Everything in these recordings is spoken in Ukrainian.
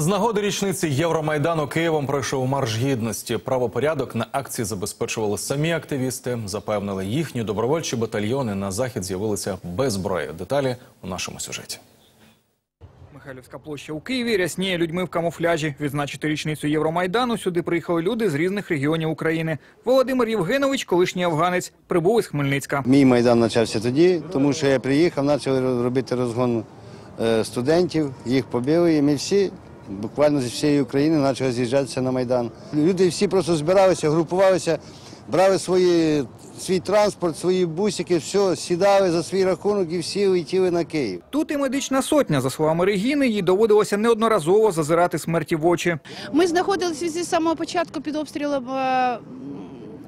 З нагоди річниці Євромайдану Києвом пройшов марш гідності. Правопорядок на акції забезпечували самі активісти. Запевнили, їхні добровольчі батальйони на захід з'явилися без зброї. Деталі у нашому сюжеті. Михайлівська площа у Києві рясніє людьми в камуфляжі. Відзначити річницю Євромайдану сюди приїхали люди з різних регіонів України. Володимир Євгенович, колишній афганець, прибув із Хмельницька. Мій майдан почався тоді, тому що я приїхав, почали робити розгон е, студентів, їх побили, і ми всі, буквально зі всієї України, почали з'їжджатися на майдан. Люди всі просто збиралися, групувалися, брали свої, свій транспорт, свої бусики, все, сідали за свій рахунок і всі летіли на Київ. Тут і медична сотня. За словами Регіни, їй доводилося неодноразово зазирати смерті в очі. Ми знаходилися зі самого початку під обстрілом е,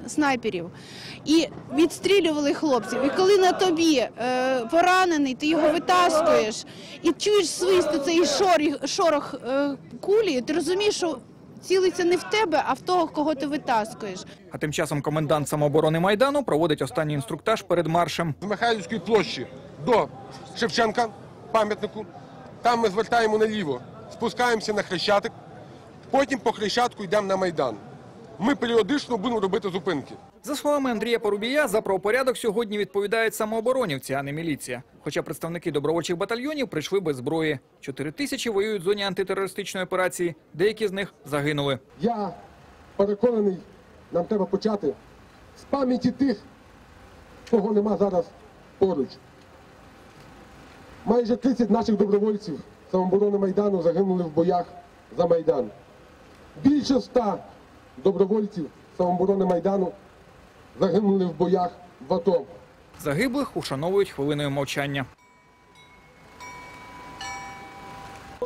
снайперів і відстрілювали хлопців. І коли на тобі е, поранений, ти його витаскуєш і чуєш свист цей шоріх, шорох е, кулі, ти розумієш, що цілиться не в тебе, а в того, кого ти витаскуєш. А тим часом комендант самооборони Майдану проводить останній інструктаж перед маршем. з Михайлівської площі до Шевченка, пам'ятнику. Там ми звертаємо наліво, спускаємося на Хрещатик, потім по Хрещатку йдемо на Майдан. Ми періодично будемо робити зупинки. За словами Андрія Порубія, за правопорядок сьогодні відповідають самооборонівці, а не міліція. Хоча представники добровольчих батальйонів прийшли без зброї. Чотири тисячі воюють в зоні антитерористичної операції. Деякі з них загинули. Я переконаний, нам треба почати з пам'яті тих, кого нема зараз поруч. Майже 30 наших добровольців самооборони Майдану загинули в боях за Майдан. Більше 100 добровольців самооборони Майдану загинули в боях в АТО. Загиблих ушановують хвилиною мовчання.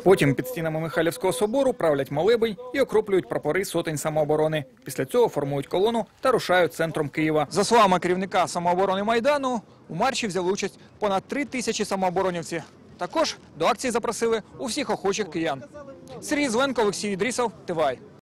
Потім під стінами Михайлівського собору правлять молебень і окроплюють прапори сотень самооборони. Після цього формують колону та рушають центром Києва. За словами керівника самооборони Майдану, у марші взяли участь понад три тисячі самооборонівців. Також до акції запросили усіх охочих киян. Сергій Зеленко, Олексій Ідрісов, Тивай.